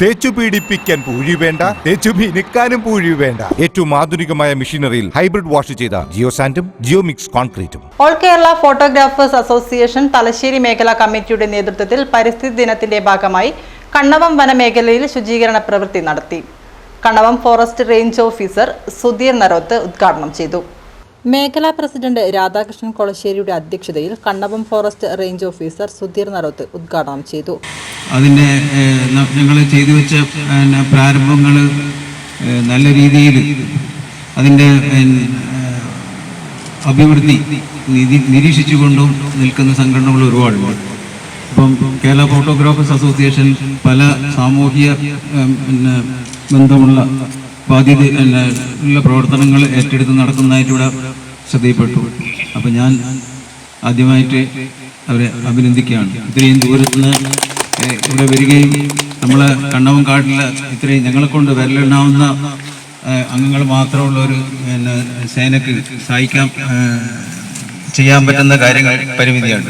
തേച്ചു പീഡിപ്പിക്കാൻ പൂഴി വേണ്ട തേച്ചു മിനുക്കാനും പൂഴി വേണ്ട. ഏറ്റവും ആധുനികമായ മെഷീനറിയിൽ ഹൈബ്രിഡ് വാഷ് ചെയ്ത ജിയോ സാൻഡും geo mix കോൺക്രീറ്റും. All Kerala photographers association Thalassery മേഖലാ കമ്മിറ്റിയുടെ നേതൃത്വത്തിൽ പരിസ്ഥിതി ദിനത്തിന്റെ ഭാഗമായി കണ്ണവം വനമേഖലയിൽ ശുചീകരണ പ്രവൃത്തി നടത്തി. Kannavam forest range officer Sudheer Naroth ഉദ്ഘാടനം ചെയ്തു. മേഖലാ പ്രസിഡന്റ് രാധാകൃഷ്ണൻ കൊളശ്ശേരിയുടെ അധ്യക്ഷതയിൽ Kannavam forest range officer Sudheer Naroth ഉദ്ഘാടനം ചെയ്തു. അതിന്റെ ഞങ്ങൾ ചെയ്തു വെച്ച പ്രാരംഭങ്ങൾ നല്ല രീതിയിൽ അതിന്റെ അഭിവൃദ്ധി നിരി നിരീക്ഷിച്ചുകൊണ്ടും നിൽക്കുന്ന സംഘടനകൾ ഒരുപാടുണ്ട്. ഇപ്പം കേരള ഫോട്ടോഗ്രാഫേഴ്സ് അസോസിയേഷൻ പല സാമൂഹിക ബന്ധമുള്ള ബാധ്യത ഉള്ള പ്രവർത്തനങ്ങൾ ഏറ്റെടുത്ത് നടക്കുന്നതായിട്ട് ഇവിടെ ശ്രദ്ധയിൽപ്പെട്ടു. അപ്പം ഞാൻ ആദ്യമായിട്ട് അവരെ അഭിനന്ദിക്കുകയാണ്. ഇത്രയും ദൂരത്തുനിന്ന് ഇവിടെ വരികയും നമ്മൾ കണ്ണവും കാട്ടിൽ ഇത്രയും ഞങ്ങളെക്കൊണ്ട് വിരലെണ്ണാവുന്ന അംഗങ്ങൾ മാത്രമുള്ള ഒരു പിന്നെ സേനക്ക് സഹായിക്കാൻ ചെയ്യാൻ പറ്റുന്ന കാര്യങ്ങൾ പരിമിതിയാണ്.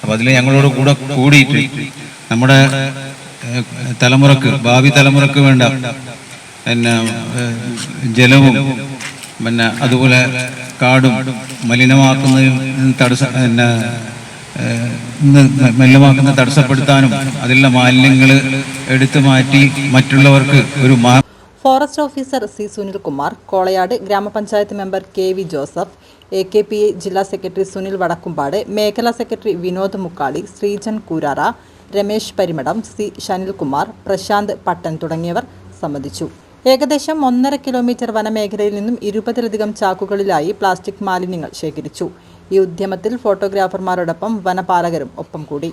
അപ്പം അതിൽ ഞങ്ങളോട് കൂടെ കൂടിയിട്ട് നമ്മുടെ തലമുറയ്ക്ക് ഭാവി തലമുറയ്ക്ക് വേണ്ട പിന്നെ ജലവും പിന്നെ അതുപോലെ കാടും മലിനമാക്കുന്നതിന് തടസ്സ പിന്നെ മലിനമാക്കുന്ന തടസ്സപ്പെടുത്താനും അതിലുള്ള മാലിന്യങ്ങൾ എടുത്തു മാറ്റി മറ്റുള്ളവർക്ക് ഒരു മാ forest officer C Sunilkumar Kolayad Gramapanchayat member K V Joseph A K P A ജില്ലാ സെക്രട്ടറി സുനിൽ വടക്കുംപാട് മേഖലാ സെക്രട്ടറി വിനോദ് മുക്കാളി ശ്രീജൻ കൂരാറ രമേശ് പരിമടം സി ഷനിൽകുമാർ പ്രശാന്ത് പട്ടൻ തുടങ്ങിയവർ സംബന്ധിച്ചു. ഏകദേശം ഒന്നര കിലോമീറ്റർ വനമേഖലയിൽ നിന്നും ഇരുപതിലധികം ചാക്കുകളിലായി പ്ലാസ്റ്റിക് മാലിന്യങ്ങൾ ശേഖരിച്ചു. ഈ ഉദ്യമത്തിൽ ഫോട്ടോഗ്രാഫർമാരോടൊപ്പം വനപാലകരും ഒപ്പം കൂടി.